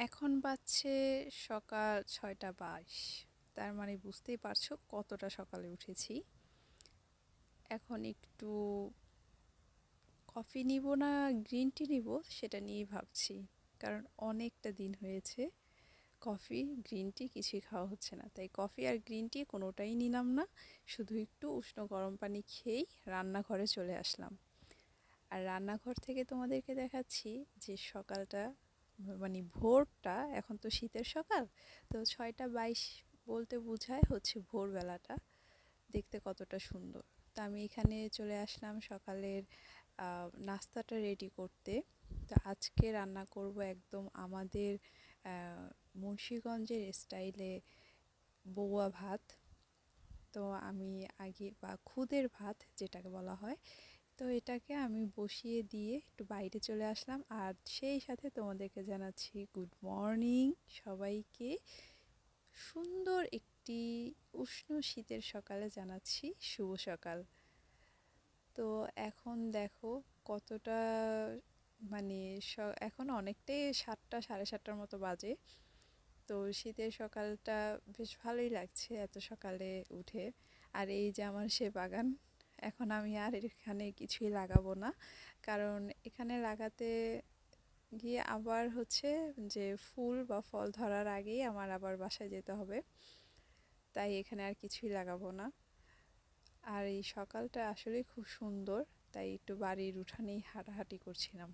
এখন বাজছে সকাল ছয়টা বাইশ। তার মানে বুঝতেই পারছ কতটা সকালে উঠেছি। এখন একটু কফি নিব না, গ্রিন টি নিব সেটা নিয়েই ভাবছি। কারণ অনেকটা দিন হয়েছে কফি, গ্রিন টি কিছুই খাওয়া হচ্ছে না। তাই কফি আর গ্রিন টি কোনোটাই নিলাম না, শুধু একটু উষ্ণ গরম পানি খেয়েই রান্নাঘরে চলে আসলাম। আর রান্নাঘর থেকে তোমাদেরকে দেখাচ্ছি যে সকালটা মানে ভোরটা, এখন তো শীতের সকাল, তো ছয়টা বাইশ বলতে বোঝায় হচ্ছে ভোরবেলাটা, দেখতে কতটা সুন্দর। তো আমি এখানে চলে আসলাম সকালের নাস্তাটা রেডি করতে। তো আজকে রান্না করব একদম আমাদের মুন্সীগঞ্জের স্টাইলে বৌয়া ভাত। তো আমি আগে, বা খুদের ভাত যেটাকে বলা হয় তো এটাকে আমি বসিয়ে দিয়ে একটু বাইরে চলে আসলাম। আর সেই সাথে তোমাদেরকে জানাচ্ছি গুড মর্নিং সবাইকে। সুন্দর একটি উষ্ণ শীতের সকালে জানাচ্ছি শুভ সকাল। তো এখন দেখো কতটা মানে এখন অনেকটাই সাতটা, সাড়ে সাতটার মতো বাজে। তো শীতের সকালটা বেশ ভালোই লাগছে এত সকালে উঠে। আর এই যে আমার সে বাগান এখন আমি আর এখানে কিছুই লাগাবো না। কারণ এখানে লাগাতে গিয়ে আবার হচ্ছে যে ফুল বা ফল ধরার আগেই আমার আবার বাসায় যেতে হবে। তাই এখানে আর কিছুই লাগাবো না। আর এই সকালটা আসলে খুব সুন্দর, তাই একটু বাড়ির উঠানেই হাঁটাহাঁটি করছিলাম।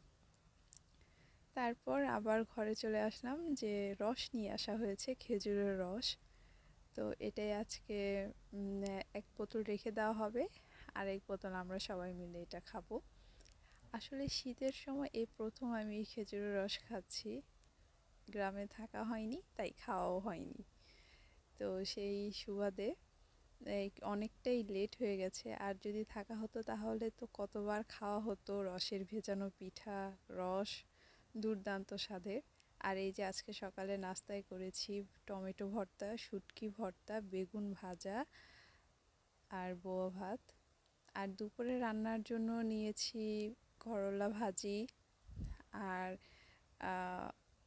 তারপর আবার ঘরে চলে আসলাম যে রস নিয়ে আসা হয়েছে, খেজুরের রস। তো এটাই আজকে এক বোতল রেখে দেওয়া হবে। আর এক বোতল আমরা সবাই মিলে এটা খাব। আসলে শীতের সময় এই প্রথম আমি এই খেজুরের রস খাচ্ছি। গ্রামে থাকা হয়নি, তাই খাওয়াও হয়নি। তো সেই সুবাদে অনেকটাই লেট হয়ে গেছে। আর যদি থাকা হতো তাহলে তো কতবার খাওয়া হতো রসের ভেজানো পিঠা, রস, দুর্দান্ত স্বাদের। আর এই যে আজকে সকালে নাস্তায় করেছি টমেটো ভর্তা, শুটকি ভর্তা, বেগুন ভাজা আর বোয়া ভাত। আর দুপুরে রান্নার জন্য নিয়েছি করলা ভাজি আর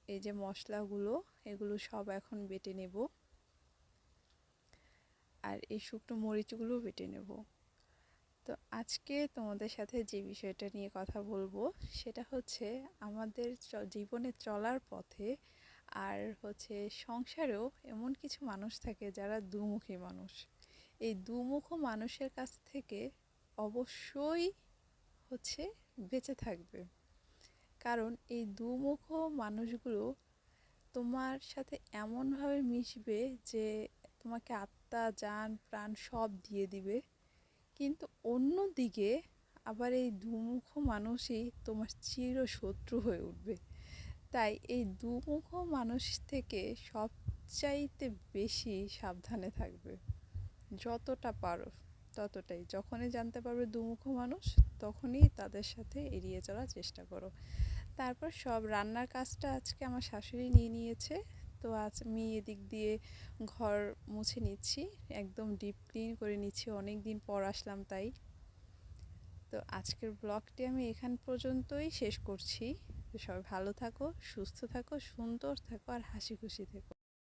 এই যে মশলাগুলো, এগুলো সব এখন বেটে নেব। আর এই শুকনো মরিচগুলো বেটে নেব। তো আজকে তোমাদের সাথে যে বিষয়টা নিয়ে কথা বলব, সেটা হচ্ছে আমাদের জীবনে চলার পথে আর হচ্ছে সংসারেও এমন কিছু মানুষ থাকে যারা দুমুখী মানুষ। এই দুমুখ মানুষের কাছ থেকে অবশ্যই হচ্ছে বেঁচে থাকবে। কারণ এই দুমুখ মানুষগুলো তোমার সাথে এমনভাবে মিশবে যে তোমাকে আত্মা যান প্রাণ সব দিয়ে দিবে। কিন্তু অন্যদিকে আবার এই দুমুখ মানুষই তোমার চির শত্রু হয়ে উঠবে। তাই এই দুমুখ মানুষ থেকে সবচাইতে বেশি সাবধানে থাকবে, যতটা পারো। ততটাই। যখনই জানতে পারবে দুমুখ মানুষ, তখনই তাদের সাথে এড়িয়ে চলার চেষ্টা করো। তারপর সব রান্নার কাজটা আজকে আমার শাশুড়ি নিয়ে নিয়েছে। তো আজ আমি এদিক দিয়ে ঘর মুছে নিচ্ছি, একদম ডিপ ক্লিন করে নিচ্ছি। অনেক দিন পর আসলাম তাই। তো আজকের ব্লগটি আমি এখান পর্যন্তই শেষ করছি। সবাই ভালো থাকো, সুস্থ থাকো, সুন্দর থাকো, আর হাসি খুশি থেকো।